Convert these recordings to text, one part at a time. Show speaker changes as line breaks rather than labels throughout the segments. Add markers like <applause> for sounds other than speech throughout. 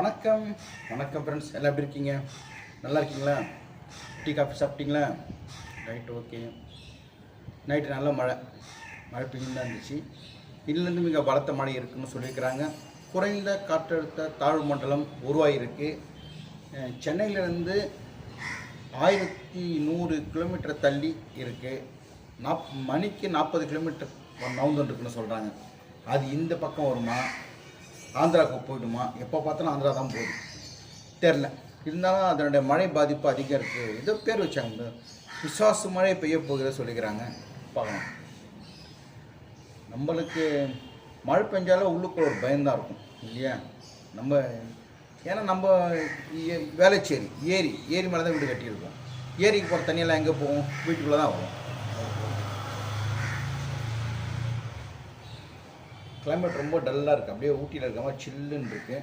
வணக்கம் வணக்கம் ஃப்ரெண்ட்ஸ் எல்லாம் எப்படி இருக்கீங்க நல்லா இருக்கீங்களா டீ காஃபி சாப்பிட்டீங்களா ரைட் ஓகே நைட்டு நல்லா மழை மழை பெய்யும் தான் இருந்துச்சு இதுலேருந்து மிக பலத்த மழை இருக்குன்னு சொல்லியிருக்கிறாங்க குறைந்த காற்றழுத்த தாழ்வு மண்டலம் உருவாகியிருக்கு சென்னையிலேருந்து ஆயிரத்தி நூறு கிலோமீட்டர் தள்ளி இருக்குது நாப் மணிக்கு நாற்பது கிலோமீட்டர் நவுந்துருக்குன்னு சொல்கிறாங்க அது இந்த பக்கம் வருமா ஆந்திராவுக்கு போய்டுமா எப்போ பார்த்தாலும் ஆந்திரா தான் போகுது தெரில இருந்தாலும் அதனுடைய மழை பாதிப்பு அதிகம் இருக்குது ஏதோ பேர் வச்சாங்க விசுவாசு மழை பெய்ய போகிறத சொல்லிக்கிறாங்க பார்க்கலாம் நம்மளுக்கு மழை பெஞ்சாலும் உள்ளுக்குள்ள ஒரு பயம்தான் இருக்கும் இல்லையா நம்ம ஏன்னா நம்ம வேலைச்சேரி ஏரி ஏரி மேலே தான் வீடு கட்டியிருக்கோம் ஏரிக்கு போகிற தண்ணியெல்லாம் எங்கே போகும் வீட்டுக்குள்ளே தான் வரும் கிளைமேட் ரொம்ப டல்லாக இருக்குது அப்படியே ஊட்டியில் இருக்க மாதிரி சில்லுன்னு இருக்குது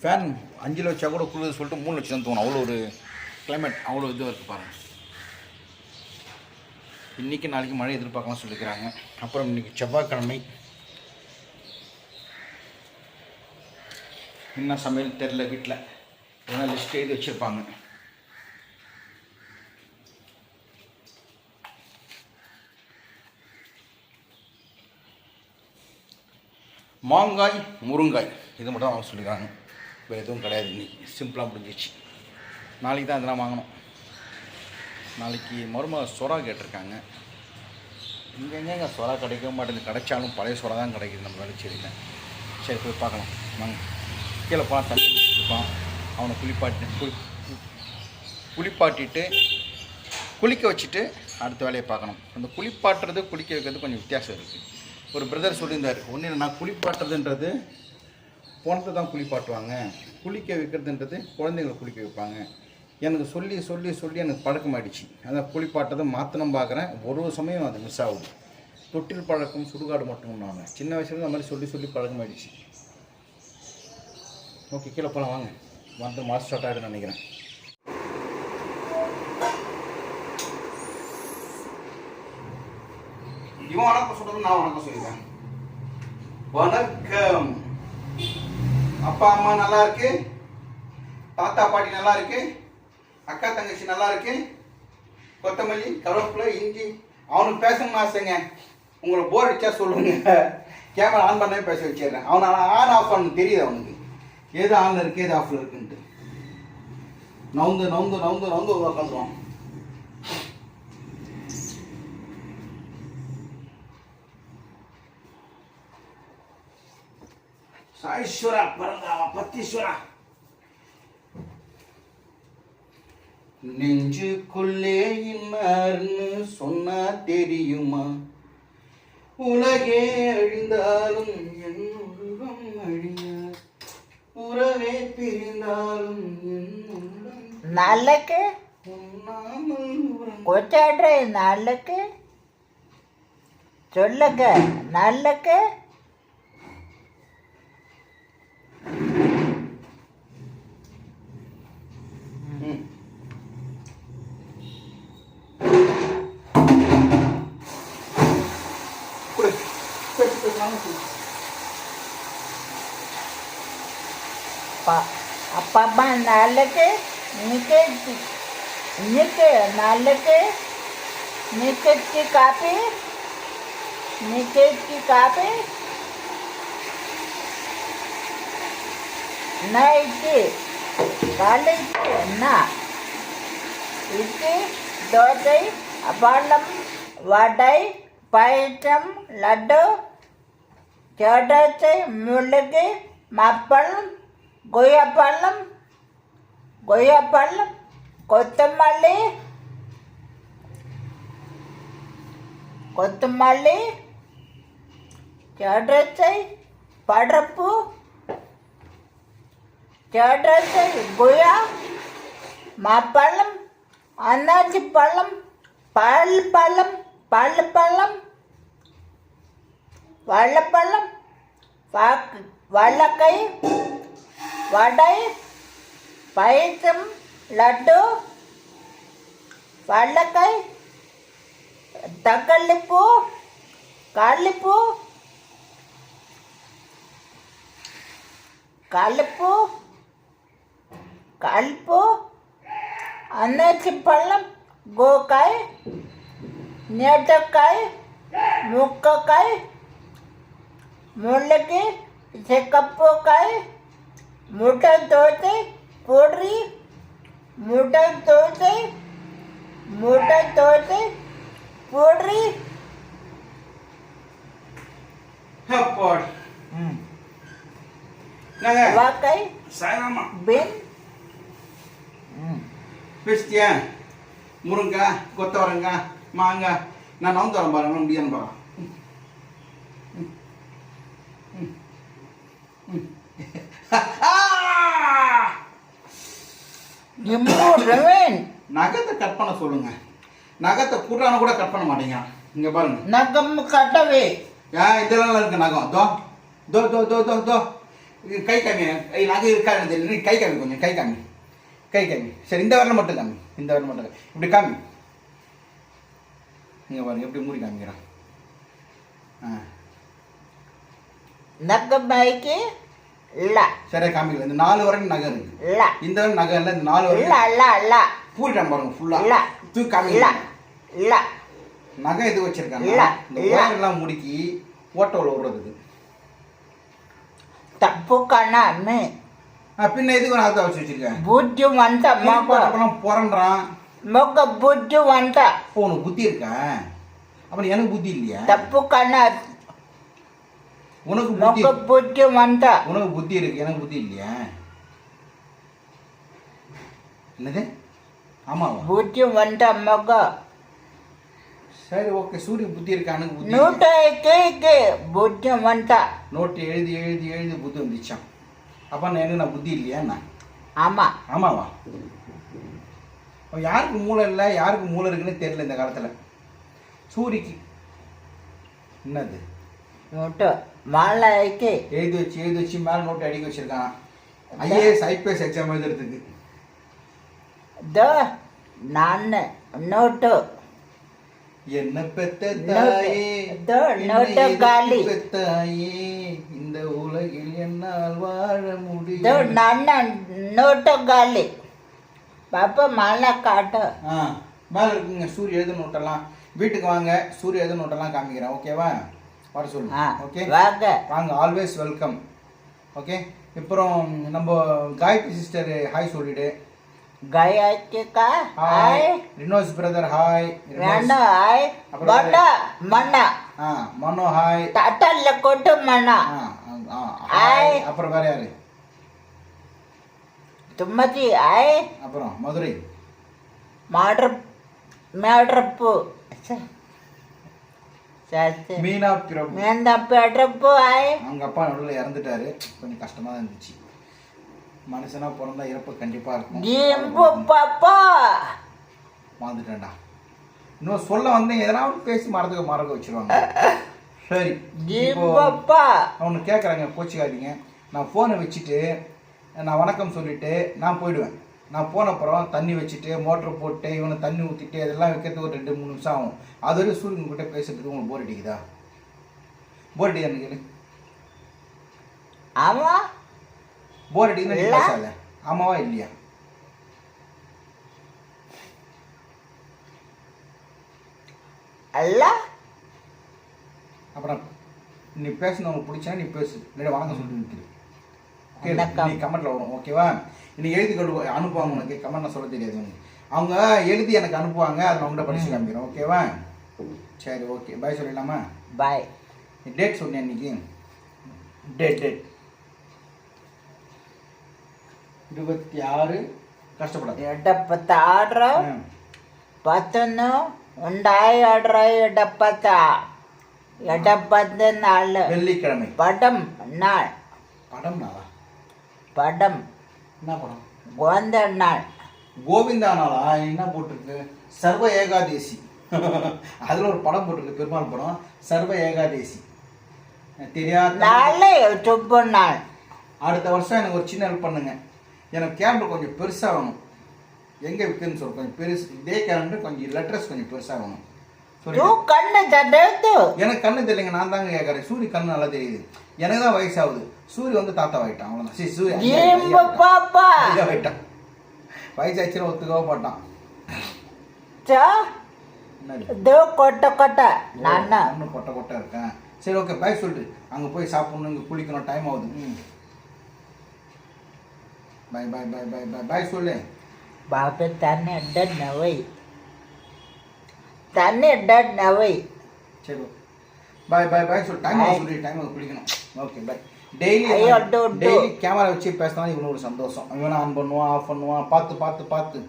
ஃபேன் அஞ்சு லட்சம் கூட குளிர் சொல்லிட்டு மூணு லட்சம் தான் தோணும் அவ்வளோ ஒரு கிளைமேட் அவ்வளோ இதுவாக இருக்குது பாருங்கள் இன்றைக்கி நாளைக்கு மழை எதிர்பார்க்கலாம் சொல்லிக்கிறாங்க அப்புறம் இன்றைக்கி செவ்வாய்க்கிழமை என்ன சமையல் தெரில வீட்டில் ஏன்னா லிஸ்ட் எழுதி வச்சுருப்பாங்க மாங்காய் முருங்காய் இது மட்டும் அவங்க சொல்லியிருக்காங்க வேறு எதுவும் கிடையாது இன்றைக்கி சிம்பிளாக முடிஞ்சிச்சு நாளைக்கு தான் இதெல்லாம் வாங்கணும் நாளைக்கு மருமக சொரா கேட்டிருக்காங்க இங்கெங்கங்க சொரா கிடைக்க மாட்டேங்குது கிடைச்சாலும் பழைய சொரா தான் கிடைக்குது நம்ம வெளிச்சேரியில் சரி போய் பார்க்கலாம் வாங்க கீழே போனால் தண்ணி இருப்பான் அவனை குளிப்பாட்டி குளி குளிப்பாட்டிட்டு குளிக்க வச்சுட்டு அடுத்த வேலையை பார்க்கணும் அந்த குளிப்பாட்டுறது குளிக்க வைக்கிறது கொஞ்சம் வித்தியாசம் இருக்குது ஒரு பிரதர் சொல்லியிருந்தார் ஒன்று நான் குளிப்பாட்டுறதுன்றது போனத்தை தான் குளிப்பாட்டுவாங்க குளிக்க வைக்கிறதுன்றது குழந்தைங்களை குளிக்க வைப்பாங்க எனக்கு சொல்லி சொல்லி சொல்லி எனக்கு ஆகிடுச்சு அந்த குளிப்பாட்டதை மாற்றணும் பார்க்குறேன் ஒரு சமயம் அது மிஸ் ஆகுது தொட்டில் பழக்கம் சுடுகாடு மட்டும் நான் சின்ன வயசுலேருந்து அந்த மாதிரி சொல்லி சொல்லி பழக்கம் ஆகிடுச்சு ஓகே கீழே போகலாம் வாங்க வந்து மாஸ்டர் ஆகிடுன்னு நினைக்கிறேன் இவன் வணக்கம் சொல்றது நான் வணக்கம் சொல்லிடுறேன் வணக்கம் அப்பா அம்மா நல்லா இருக்கு தாத்தா பாட்டி நல்லா இருக்கு அக்கா தங்கச்சி நல்லா இருக்கு கொத்தமல்லி கருவேப்பிலை இஞ்சி அவனுக்கு பேசணும்னு ஆசைங்க உங்களை போர் அடிச்சா சொல்லுங்க கேமரா ஆன் பண்ணவே பேச வச்சிடுறேன் அவனை ஆன் ஆஃப் பண்ணு தெரியுது அவனுக்கு எது ஆனில் இருக்கு எது ஆஃபில் இருக்குன்ட்டு நவுந்து நவுந்து நவுந்து நவுந்து உட்காந்துருவான் பரீஸ்வர பரந்தாம பத்தீஸ்வர நெஞ்சுக்குள்ளே இன்னார்னு சொன்னா தெரியுமா உலகே அழிந்தாலும் என் உருவம் அழியார் உறவே பிரிந்தாலும் என்
நல்லக்கு கொச்சாடுற நல்லக்கு சொல்லுங்க நல்லக்கு पापा नाल के निके निके नाल के निकेत की कापी निकेत की कापी न इति काले न इति दोसै अबालं वडै പയറ്റം ലഡു ചേട്ടച്ചൻ മുളക് മപ്പളം கொய்யாப்பழம் கொய்யாப்பழம் கொத்தமல்லி கொத்தமல்லி ஜடத்தை படப்பு ஜடத்தை கொய்யா மாப்பழம் அன்னாச்சி பழம் பழ பழம் பழ பழம் வாழைப்பழம் வாக்கு वड़ पायस लड्डू वाक दंगलपू कालपू कालपू कालपू अनाचिपल गोकाय नेटकाय मुक्का मुल्ल की चकपूकाई முட்டம் தோசை பொடி முட்டம் தோசை முட்டம் தோசை பொடி
ஹப்பாடி ம் நாங்க வாக்கை சாயமா பென் ம் பேசிட்டியா முருங்கா கொத்தவரங்காய் மாங்காய் நான் நவுந்து பாருங்க முடியாது பாருங்க நகத்தை கட் பண்ண சொல்லுங்க நகத்தை கூட்டான கூட கட் பண்ண மாட்டேங்கிறான் இங்க பாருங்க
நகம் கட்டவே
ஏன் இதெல்லாம் இருக்கு நகம் தோ தோ தோ தோ தோ தோ கை காமி நகை இருக்காது தெரியல கை கம்மி கொஞ்சம் கை கம்மி கை கம்மி சரி இந்த வரல மட்டும் காமி இந்த வரல மட்டும் இப்படி காமி நீங்கள் பாருங்க எப்படி மூடி காமிக்கிறான் ஆ
நகம் பாய்க்கு இல்ல
சரியா காமிக்கல இந்த நாலு வரை நகர் இல்ல இந்த வரை நகர் இல்ல இந்த நாலு
வரை இல்ல இல்ல இல்ல
பூரிடம் பாருங்க ஃபுல்லா
இல்ல தூக்கி காமிக்கல இல்ல இல்ல
நகை எது வச்சிருக்காங்க இல்ல இந்த ஒயர் எல்லாம் முடுக்கி ஓட்டோல விடுறதுக்கு
தப்பு கண்ணாமே
பின்ன எதுக்கு நான் அதை வச்சு வச்சிருக்கேன்
புத்தி வந்த அப்பெல்லாம் பிறன்றான் மொக்க புத்தி வந்த
இப்போ உனக்கு புத்தி இருக்கா அப்புறம் எனக்கு புத்தி இல்லையா
தப்பு கண்ணா உனக்கு புத்தி புத்தி வந்த
உனக்கு புத்தி இருக்கு எனக்கு புத்தி இல்லையா என்னது ஆமாவா
புத்தி வந்த மொக்க
சரி ஓகே சூரிய புத்தி இருக்கா எனக்கு புத்தி
நோட்டை கேக்கு புத்தி வந்த
நோட்டு எழுதி எழுதி எழுதி புத்தி வந்துச்சான் அப்போ நான் எனக்கு நான் புத்தி இல்லையா நான் ஆமாம் ஆமாவா யாருக்கு மூளை இல்லை யாருக்கு மூளை இருக்குன்னு தெரியல இந்த காலத்தில் சூரிக்கு என்னது
நோட்டு மாலைக்கு
எழுதி வச்சு எழுதி வச்சு மேல் நோட்டு அடிக்க வச்சிருக்கான் ஐஏஎஸ் ஐபிஎஸ் எக்ஸாம் எழுதுறதுக்கு
இதோ நான் நோட்டு
என்ன பெத்த தாயே
நோட்டு காலி
பெத்தாயே இந்த உலகில் என்னால் வாழ முடியும்
நான் நோட்டு காலி பாப்பா மாலை காட்டு
மேலே இருக்குங்க சூரிய எழுத நோட்டெல்லாம் வீட்டுக்கு வாங்க சூரிய எழுத நோட்டெல்லாம் காமிக்கிறேன் ஓகேவா வர சொல்லுங்க ஓகே வாங்க வாங்க ஆல்வேஸ் வெல்கம் ஓகே அப்புறம் நம்ம காயத்ரி சிஸ்டர் ஹாய் சொல்லிடு கா ஹாய் ரினோஸ் பிரதர் ஹாய்
வேண்டா ஹாய் பண்டா மண்ணா
ஆ மனோ ஹாய்
தட்டல்ல கொட்டு மண்ணா
ஹாய் அப்புறம் வேற யாரு
தும்மதி ஹாய்
அப்புறம் மதுரை
மாட்ரப் மேட்ரப்பு
மீனா பிரபு
மீனா பிரபு அவங்க
அப்பா நடுவில் இறந்துட்டாரு கொஞ்சம் கஷ்டமா இருந்துச்சு மனுஷனா பிறந்தா இறப்பு கண்டிப்பாக
இருக்கும் பாப்பா
மறந்துட்டேன்டா இன்னும் சொல்ல வந்தேன் எதனா பேசி மறந்துக்க மறக்க வச்சிருவாங்க சரி அவனு கேட்குறாங்க கோச்சிக்காதீங்க நான் ஃபோனை வச்சுட்டு நான் வணக்கம் சொல்லிட்டு நான் போயிடுவேன் நான் போன அப்புறம் தண்ணி வச்சுட்டு மோட்டர் போட்டு இவனை தண்ணி ஊற்றிட்டு இதெல்லாம் வைக்கிறதுக்கு ஒரு ரெண்டு மூணு நிமிஷம் ஆகும் அது வரைக்கும் சூரியன் கிட்டே பேசுறதுக்கு உங்களுக்கு போர் அடிக்குதா போர் அடிக்குதா எனக்கு ஆமா போர் அடிக்குன்னு பேசல ஆமாவா இல்லையா அல்ல அப்புறம் நீ பேசணும் பிடிச்சா நீ பேசு இல்லை வாங்க சொல்லிட்டு நிற்கிறேன் நீ கமெண்ட்ல வரும் ஓகேவா நீ எழுதி கொடு அனுப்புவாங்க உனக்கு கமெண்ட் நான் சொல்ல தெரியாது அவங்க எழுதி எனக்கு அனுப்புவாங்க அதை நான் உங்கள்கிட்ட படிச்சு காமிக்கிறேன் ஓகேவா சரி ஓகே பாய் சொல்லிடலாமா பாய் டேட் சொன்னேன் இன்னைக்கு டேட் டேட் இருபத்தி ஆறு கஷ்டப்படாது
எடப்பத்து ஆடுற பத்தொன்னு உண்டாய் ஆடுற எடப்பத்தா எடப்பத்து நாள் வெள்ளிக்கிழமை படம் நாள் படம் நாளா படம் என்ன படம் கோந்த நாள்
கோவிந்தா நாளா என்ன போட்டிருக்கு சர்வ ஏகாதேசி <laughs> அதில் ஒரு படம் போட்டிருக்கு பெருமாள் படம் சர்வ ஏகாதேசி தெரியாத நாள் அடுத்த வருஷம் எனக்கு ஒரு சின்ன ஹெல்ப் பண்ணுங்க எனக்கு கேலண்டர் கொஞ்சம் பெருசாக வேணும் எங்கே விற்குன்னு சொல்லி கொஞ்சம் பெருசு இதே கேலண்டர் கொஞ்சம் லெட்டர்ஸ் கொஞ்சம் பெருசாக வேணும்
எனக்கு
கண்ணு தெரியலங்க நான் தாங்க கேட்கறேன் சூரிய கண்ணு நல்லா தெரியுது எனக்கு தான் வயசாகுது சூரிய வந்து தாத்தா ஆயிட்டான் அவ்வளோதான் சரி
சூரிய ஆயிட்டான்
வயசாச்சுன்னு ஒத்துக்கவே போட்டான்
கொட்டை கொட்ட நான்
இன்னும் கொட்டை கொட்டை இருக்கேன் சரி ஓகே பாய் சொல்லிட்டு அங்கே போய் சாப்பிடணும் இங்கே குளிக்கணும் டைம் ஆகுது பாய் பாய் பாய் பாய் பாய் பாய் சொல்லு
பாபு தன்னை நவை தண்ணி டட் நவை சரி
பாய் பாய் பாய் சொல்லு டைம் சொல்லி டைம் குளிக்கணும் okay bye daily daily camera வச்சு பேசினா இவனு ஒரு சந்தோஷம் இவன் ஆன் பண்ணுவான் ஆஃப் பண்ணுவான் பார்த்து பார்த்து பார்த்து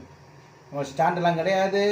ஸ்டாண்டெல்லாம் கிடையாது